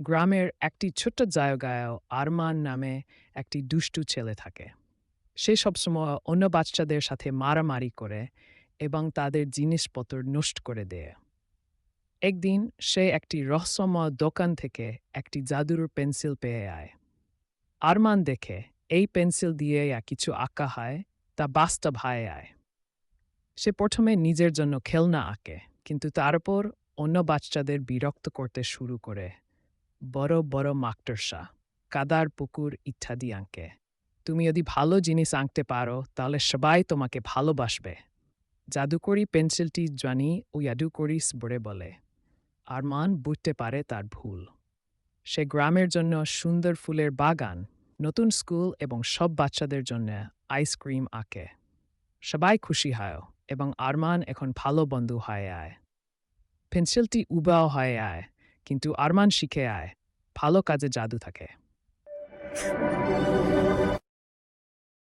গ্রামের একটি ছোট্ট জায়গায়ও আরমান নামে একটি দুষ্টু ছেলে থাকে। সে সবসময় অন্য বাচ্চাদের সাথে মারামারি করে এবং তাদের জিনিসপত্র নষ্ট করে দেয়। একদিন সে একটি রহস্যময় দোকান থেকে একটি জাদুর পেন্সিল পেয়ে আয়। আরমান দেখে এই পেন্সিল দিয়ে কিছু আঁকা হয় তা বাস্তব হয় আয়। সে প্রথমে নিজের জন্য খেলনা আঁকে, কিন্তু তারপর অন্য বাচ্চাদের বিরক্ত করতে শুরু করে। বড় বড় মাকটরসা কাদার পুকুর ইত্যাদি আঁকে। তুমি যদি ভালো জিনিস আঁকতে পারো, তাহলে সবাই তোমাকে ভালোবাসবে। জাদুকরি পেন্সিলটি জানি ও জাদুকরি বলে। বলে আরমান বুঝতে পারে তার ভুল। সে গ্রামের জন্য সুন্দর ফুলের বাগান, নতুন স্কুল এবং সব বাচ্চাদের জন্য আইসক্রিম আঁকে। সবাই খুশি হয় এবং আরমান এখন ভালো বন্ধু হয়ে আয়। পেন্সিলটি উবাও হয়ে আয়। কিন্তু আরমান শিখে আয় ভালো কাজে জাদু থাকে।